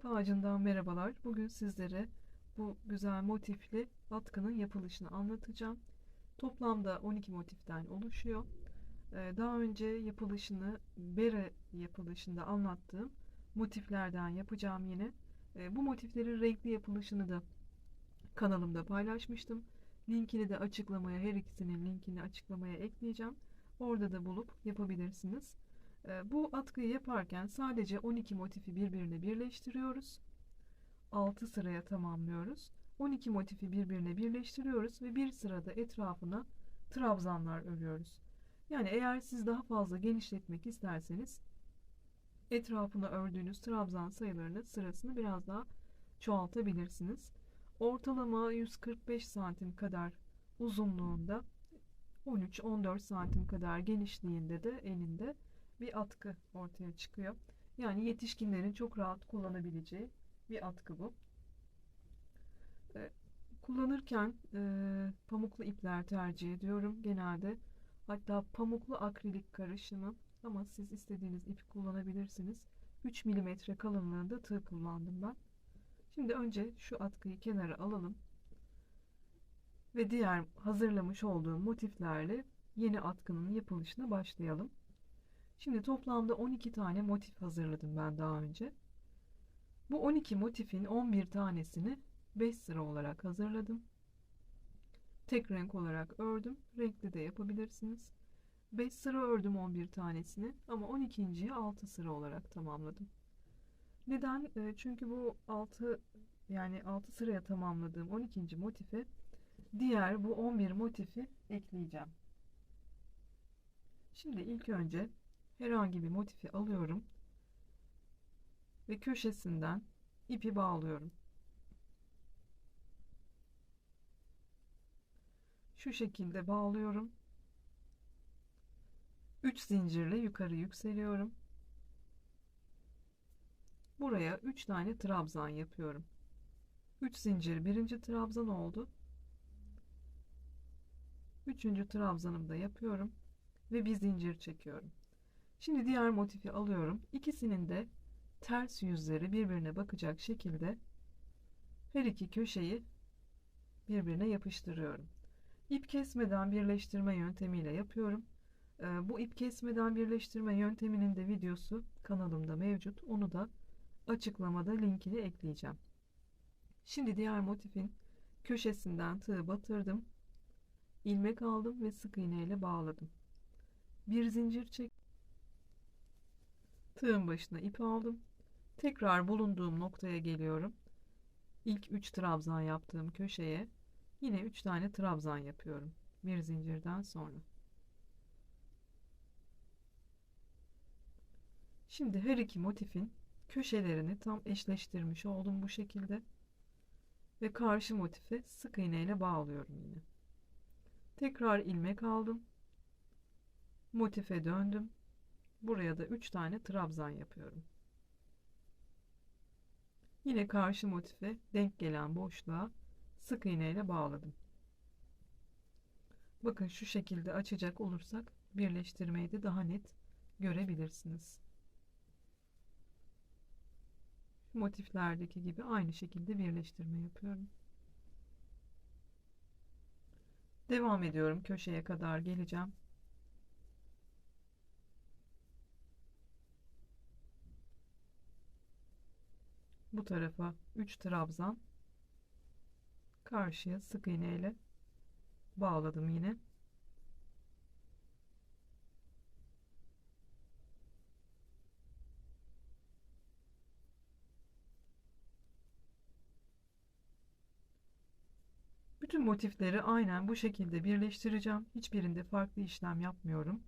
İp ağacından merhabalar. Bugün sizlere bu güzel motifli atkının yapılışını anlatacağım. Toplamda 12 motiften oluşuyor. Ee, daha önce yapılışını bere yapılışında anlattığım motiflerden yapacağım yine. Ee, bu motiflerin renkli yapılışını da kanalımda paylaşmıştım. Linkini de açıklamaya, her ikisinin linkini açıklamaya ekleyeceğim. Orada da bulup yapabilirsiniz. Ee, bu atkıyı yaparken sadece 12 motifi birbirine birleştiriyoruz. 6 sıraya tamamlıyoruz. 12 motifi birbirine birleştiriyoruz ve bir sırada etrafına trabzanlar örüyoruz. Yani eğer siz daha fazla genişletmek isterseniz etrafına ördüğünüz trabzan sayılarını sırasını biraz daha çoğaltabilirsiniz. Ortalama 145 santim kadar uzunluğunda 13-14 santim kadar genişliğinde de elinde bir atkı ortaya çıkıyor. Yani yetişkinlerin çok rahat kullanabileceği bir atkı bu. E, kullanırken e, pamuklu ipler tercih ediyorum genelde. Hatta pamuklu akrilik karışımı ama siz istediğiniz ipi kullanabilirsiniz. 3 mm kalınlığında tığ kullandım ben. Şimdi önce şu atkıyı kenara alalım. Ve diğer hazırlamış olduğum motiflerle yeni atkının yapılışına başlayalım. Şimdi toplamda 12 tane motif hazırladım ben daha önce. Bu 12 motifin 11 tanesini 5 sıra olarak hazırladım. Tek renk olarak ördüm. Renkli de yapabilirsiniz. 5 sıra ördüm 11 tanesini ama 12.yi 6 sıra olarak tamamladım. Neden? E, çünkü bu 6 yani 6 sıraya tamamladığım 12. motife diğer bu 11 motifi ekleyeceğim. Şimdi ilk önce herhangi bir motifi alıyorum ve köşesinden ipi bağlıyorum. Şu şekilde bağlıyorum. 3 zincirle yukarı yükseliyorum. Buraya 3 tane trabzan yapıyorum. 3 zincir birinci trabzan oldu. Üçüncü trabzanımı da yapıyorum ve bir zincir çekiyorum. Şimdi diğer motifi alıyorum. İkisinin de ters yüzleri birbirine bakacak şekilde her iki köşeyi birbirine yapıştırıyorum. İp kesmeden birleştirme yöntemiyle yapıyorum. Ee, bu ip kesmeden birleştirme yönteminin de videosu kanalımda mevcut. Onu da açıklamada linkini ekleyeceğim. Şimdi diğer motifin köşesinden tığ batırdım. ilmek aldım ve sık iğne ile bağladım. Bir zincir çek Tığın başına ip aldım. Tekrar bulunduğum noktaya geliyorum. İlk 3 trabzan yaptığım köşeye yine 3 tane trabzan yapıyorum. Bir zincirden sonra. Şimdi her iki motifin köşelerini tam eşleştirmiş oldum bu şekilde. Ve karşı motife sık iğne ile bağlıyorum yine. Tekrar ilmek aldım. Motife döndüm. Buraya da 3 tane trabzan yapıyorum. Yine karşı motife denk gelen boşluğa sık iğne ile bağladım. Bakın şu şekilde açacak olursak birleştirmeyi de daha net görebilirsiniz. Motiflerdeki gibi aynı şekilde birleştirme yapıyorum. Devam ediyorum köşeye kadar geleceğim. Bu tarafa 3 trabzan karşıya sık iğne ile bağladım yine. Bütün motifleri aynen bu şekilde birleştireceğim. Hiçbirinde farklı işlem yapmıyorum.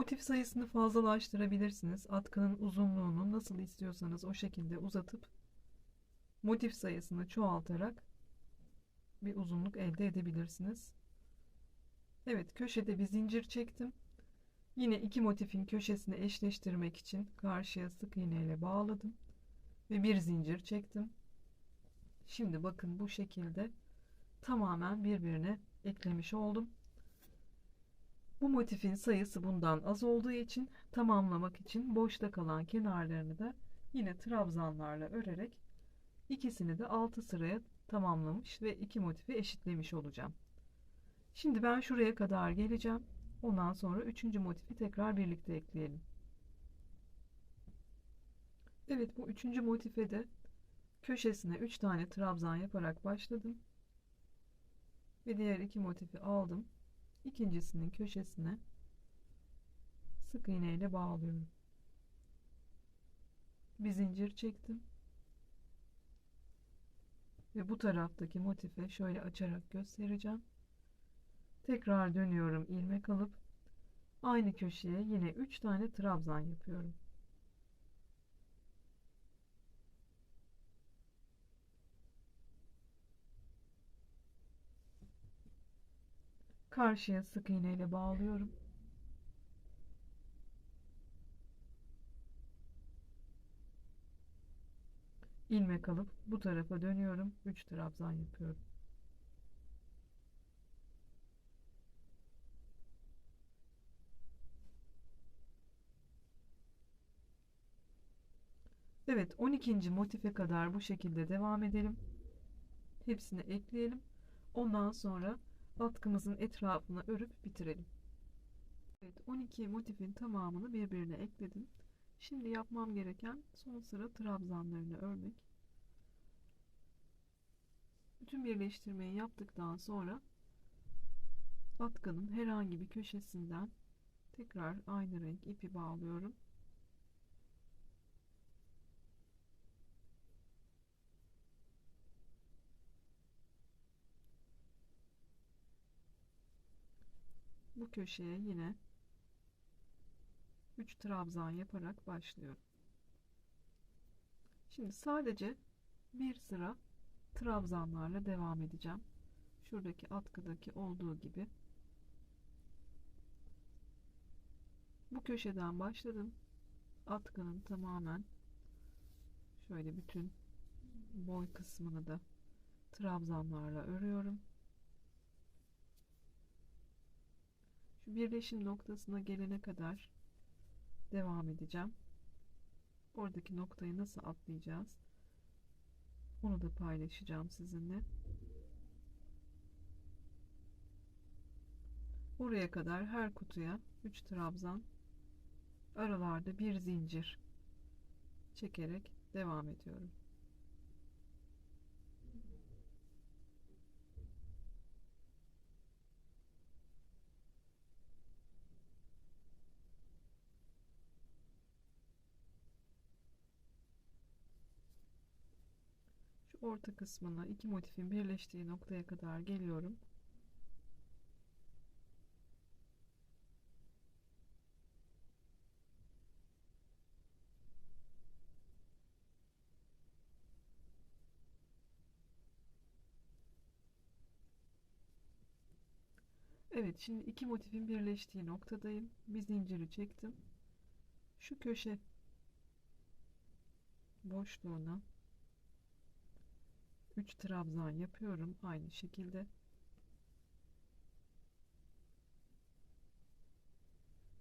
Motif sayısını fazlalaştırabilirsiniz. Atkının uzunluğunu nasıl istiyorsanız o şekilde uzatıp motif sayısını çoğaltarak bir uzunluk elde edebilirsiniz. Evet köşede bir zincir çektim. Yine iki motifin köşesini eşleştirmek için karşıya sık iğne ile bağladım ve bir zincir çektim. Şimdi bakın bu şekilde tamamen birbirine eklemiş oldum. Bu motifin sayısı bundan az olduğu için tamamlamak için boşta kalan kenarlarını da yine trabzanlarla örerek ikisini de 6 sıraya tamamlamış ve iki motifi eşitlemiş olacağım. Şimdi ben şuraya kadar geleceğim. Ondan sonra üçüncü motifi tekrar birlikte ekleyelim. Evet bu üçüncü motife de köşesine 3 tane trabzan yaparak başladım. Ve diğer iki motifi aldım. İkincisinin köşesine sık iğne ile bağlıyorum. Bir zincir çektim. Ve bu taraftaki motife şöyle açarak göstereceğim. Tekrar dönüyorum ilmek alıp aynı köşeye yine 3 tane trabzan yapıyorum. Karşıya sık iğne ile bağlıyorum. ilmek alıp bu tarafa dönüyorum. 3 trabzan yapıyorum. Evet 12. motife kadar bu şekilde devam edelim. Hepsini ekleyelim. Ondan sonra atkımızın etrafını örüp bitirelim. Evet 12 motifin tamamını birbirine ekledim. Şimdi yapmam gereken son sıra trabzanlarını örmek. Bütün birleştirmeyi yaptıktan sonra atkının herhangi bir köşesinden tekrar aynı renk ipi bağlıyorum. Köşeye yine 3 trabzan yaparak başlıyorum. Şimdi sadece bir sıra trabzanlarla devam edeceğim. Şuradaki atkıdaki olduğu gibi. Bu köşeden başladım. Atkının tamamen şöyle bütün boy kısmını da trabzanlarla örüyorum. Birleşim noktasına gelene kadar devam edeceğim. Oradaki noktayı nasıl atlayacağız? Onu da paylaşacağım sizinle. Oraya kadar her kutuya 3 trabzan aralarda bir zincir çekerek devam ediyorum. Orta kısmına iki motifin birleştiği noktaya kadar geliyorum. Evet şimdi iki motifin birleştiği noktadayım. Bir zinciri çektim. Şu köşe boşluğuna 3 trabzan yapıyorum aynı şekilde.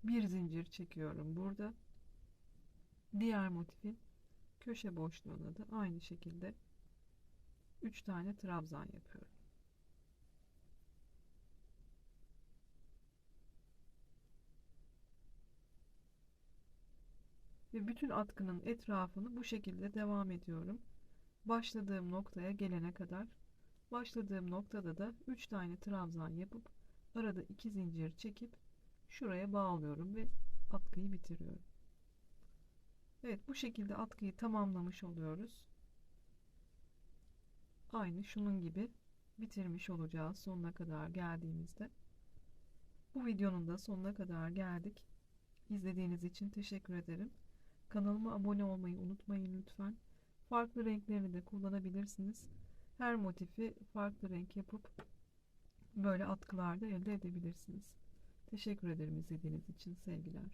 Bir zincir çekiyorum burada. Diğer motifin köşe boşluğuna da aynı şekilde 3 tane trabzan yapıyorum. Ve bütün atkının etrafını bu şekilde devam ediyorum başladığım noktaya gelene kadar başladığım noktada da 3 tane trabzan yapıp arada 2 zincir çekip şuraya bağlıyorum ve atkıyı bitiriyorum. Evet bu şekilde atkıyı tamamlamış oluyoruz. Aynı şunun gibi bitirmiş olacağız sonuna kadar geldiğimizde. Bu videonun da sonuna kadar geldik. İzlediğiniz için teşekkür ederim. Kanalıma abone olmayı unutmayın lütfen. Farklı renklerini de kullanabilirsiniz. Her motifi farklı renk yapıp böyle atkılarda elde edebilirsiniz. Teşekkür ederim izlediğiniz için sevgiler.